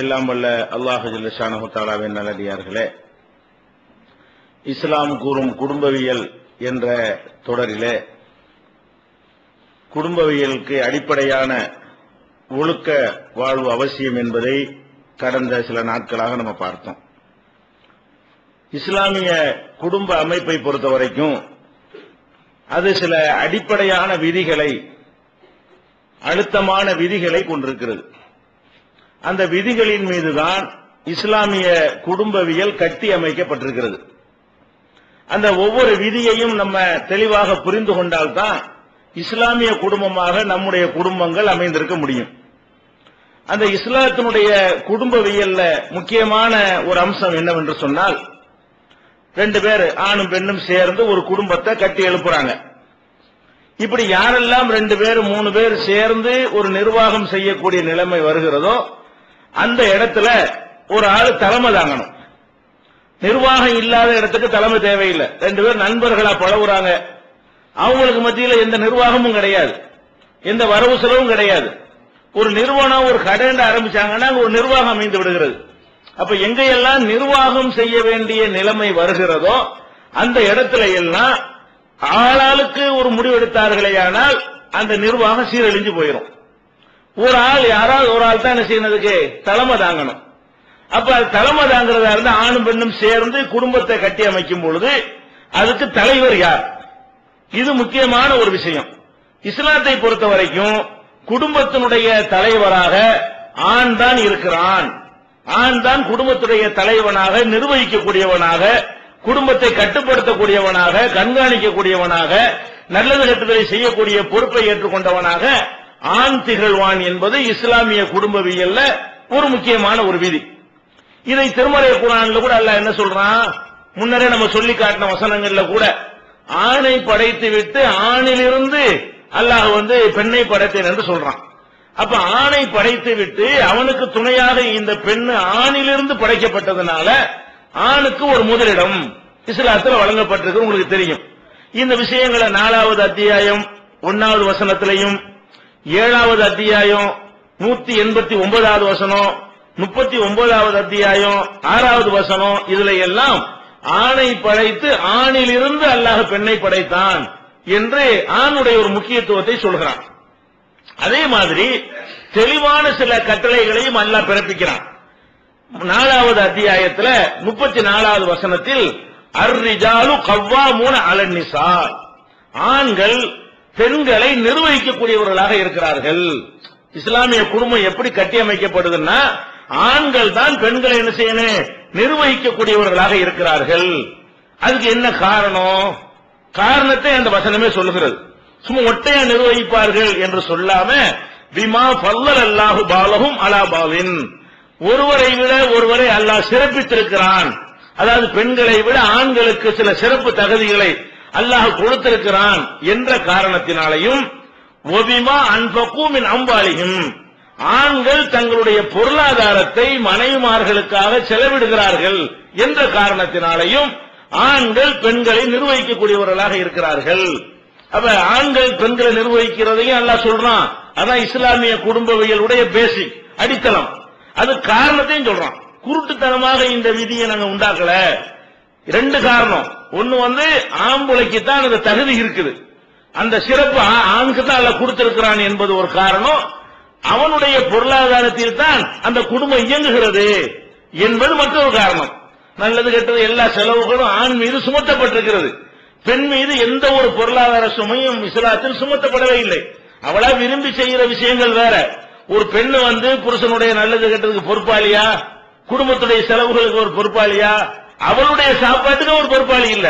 எல்லாம் வல்ல அல்லாஹு ஜல்லஷானஹு தாலாவின் நல்லடியார்களே இஸ்லாம் கூறும் குடும்பவியல் என்ற தொடரிலே குடும்பவியலுக்கு அடிப்படையான ஒழுக்க வாழ்வு அவசியம் என்பதை கடந்த சில நாட்களாக நம்ம பார்த்தோம். இஸ்லாமிய குடும்ப அமைப்பை பொறுத்த வரைக்கும் அது சில அடிப்படையான விதிகளை அழுத்தமான விதிகளை கொண்டிருக்கிறது. அந்த விதிகளின் மீதுதான் இஸ்லாமிய குடும்பவியல் கட்டி அமைக்கப்பட்டிருக்கிறது. அந்த ஒவ்வொரு விதியையும் நம்ம தெளிவாக புரிந்து கொண்டால்தான் இஸ்லாமிய குடும்பமாக நம்முடைய குடும்பங்கள் அமைந்திருக்க முடியும். அந்த இஸ்லாத்தினுடைய குடும்பவியல்ல முக்கியமான ஒரு அம்சம் என்னவென்று சொன்னால் ரெண்டு பேர் ஆணும் பெண்ணும் சேர்ந்து ஒரு குடும்பத்தை கட்டி எழுப்புறாங்க. இப்படி யாரெல்லாம் ரெண்டு பேர் மூணு பேர் சேர்ந்து ஒரு நிர்வாகம் செய்யக்கூடிய நிலைமை வருகிறதோ அந்த இடத்துல ஒரு ஆள் தலைமை தாங்கணும். நிர்வாகம் இல்லாத இடத்துக்கு தலைமை தேவையில்லை. ரெண்டு பேர் நண்பர்களா பழகுறாங்க. அவங்களுக்கு மத்தியில் எந்த நிர்வாகமும் கிடையாது. எந்த வரவு செலவும் கிடையாது. ஒரு நிறுவனம் ஒரு கடன் ஆரம்பிச்சாங்கன்னா ஒரு நிர்வாகம் அமைந்து விடுகிறது. அப்ப எங்கையெல்லாம் நிர்வாகம் செய்ய வேண்டிய நிலைமை வருகிறதோ அந்த இடத்துல எல்லாம் ஆளாளுக்கு ஒரு முடிவெடுத்தார்களே ஆனால் அந்த நிர்வாகம் சீரழிஞ்சு போயிடும் ஒரு ஆள் யாராவது ஒரு ஆள் தான் என்ன செய்யறதுக்கு? தலைமை தாங்கணும். அப்ப அது தலைமை தாங்கிறதா இருந்தா ஆணும் பெண்ணும் சேர்ந்து குடும்பத்தை கட்டி அமைக்கும் பொழுது அதுக்கு தலைவர் யார்? இது முக்கியமான ஒரு விஷயம். இஸ்லாத்தை பொறுத்த வரைக்கும் குடும்பத்தினுடைய தலைவராக ஆண் தான் இருக்கிறான். ஆண் தான் குடும்பத்துடைய தலைவனாக நிர்வகிக்கக்கூடியவனாக குடும்பத்தை கட்டுப்படுத்தக்கூடியவனாக கண்காணிக்கக்கூடியவனாக நல்லது கட்டுதலை செய்யக்கூடிய பொறுப்பை ஏற்றுக்கொண்டவனாக ஆண் திகழ்வான் என்பது இஸ்லாமிய குடும்பவியல்ல ஒரு முக்கியமான ஒரு விதி. இதை திருமறை குரான்ல கூட அல்லாஹ் என்ன சொல்றான்? முன்னரே நம்ம சொல்லி காட்டின வசனங்கள்ல கூட ஆணை படைத்து விட்டு ஆணிலிருந்து அல்லாஹ் வந்து பெண்ணை படைத்தேன் என்று சொல்றான். அப்ப ஆணை படைத்து விட்டு அவனுக்கு துணையாக இந்த பெண் ஆணிலிருந்து படைக்கப்பட்டதுனால ஆணுக்கு ஒரு முதலிடம் இஸ்லாத்தில் வழங்கப்பட்டிருக்கு உங்களுக்கு தெரியும். இந்த விஷயங்களை நாலாவது அத்தியாயம் ஒன்னாவது வசனத்திலையும் ஏழாவது அத்தியாயம் நூத்தி எண்பத்தி ஒன்பதாவது வசனம் முப்பத்தி ஒன்பதாவது அத்தியாயம் ஆறாவது வசனம் இதுல எல்லாம் ஆணை படைத்து ஆணிலிருந்து அல்லாஹ் பெண்ணை படைத்தான் என்று ஆணுடைய ஒரு முக்கியத்துவத்தை சொல்கிறான். அதே மாதிரி தெளிவான சில கட்டளைகளையும் அல்லாஹ் பிறப்பிக்கிறான். நாலாவது அத்தியாயத்துல முப்பத்தி நாலாவது வசனத்தில் அர்ரிஜாலு கவ்வா மூன அலன்னிசா ஆண்கள் பெண்களை நிர்வகிக்கக்கூடியவர்களாக இருக்கிறார்கள். இஸ்லாமிய குடும்பம் எப்படி கட்டியமைக்கப்படுதுன்னா ஆண்கள் தான் பெண்களை என்ன செய்யணும்? நிர்வகிக்கக்கூடியவர்களாக இருக்கிறார்கள். அதுக்கு என்ன காரணம்? காரணத்தை அந்த வசனமே சொல்லுகிறது. சும்மா ஒட்டையா நிர்வகிப்பார்கள் என்று சொல்லாம பிமா பல்லல் அல்லாஹு பாலகும் அலா பாலின். ஒருவரை விட ஒருவரை அல்லாஹ் சிறப்பித்திருக்கிறான். அதாவது பெண்களை விட ஆண்களுக்கு சில சிறப்பு தகுதிகளை அல்லாஹ் கொடுத்திருக்கிறான் என்ற காரணத்தினாலையும் ஒபிமா அன்பக்கூமின் அம்பாளியும் ஆண்கள் தங்களுடைய பொருளாதாரத்தை மனைவிமார்களுக்காக செலவிடுகிறார்கள் என்ற காரணத்தினாலையும் ஆண்கள் பெண்களை நிர்வகிக்கக்கூடியவர்களாக இருக்கிறார்கள். அப்ப ஆண்கள் பெண்களை நிர்வகிக்கிறதையும் அல்லாஹ் சொல்றான். அதான் இஸ்லாமிய குடும்பவியலுடைய பேசிக் அடித்தளம். அது காரணத்தையும் சொல்றான். குருட்டுத்தனமாக இந்த விதியை நாங்க உண்டாக்கல. ரெண்டு காரணம். ஒன்னு வந்து ஆம்புலைக்கு தான் அந்த தகுதி இருக்குது. அந்த சிறப்பு ஆணுக்கு தான் அல்ல கொடுத்திருக்கிறான் என்பது ஒரு காரணம். அவனுடைய பொருளாதாரத்தில் தான் அந்த குடும்பம் இயங்குகிறது என்பது மற்றொரு காரணம். நல்லது கெட்டது எல்லா செலவுகளும் ஆண் மீது சுமத்தப்பட்டிருக்கிறது. பெண் மீது எந்த ஒரு பொருளாதார சுமையும் இஸ்லாத்தில் சுமத்தப்படவே இல்லை. அவளா விரும்பி செய்கிற விஷயங்கள் வேற. ஒரு பெண்ணு வந்து புருஷனுடைய நல்லது கெட்டதுக்கு பொறுப்பாளியா? குடும்பத்துடைய செலவுகளுக்கு ஒரு பொறுப்பாளியா? அவளுடைய சாப்பாட்டுக்கு ஒரு பொறுப்பாளி இல்ல.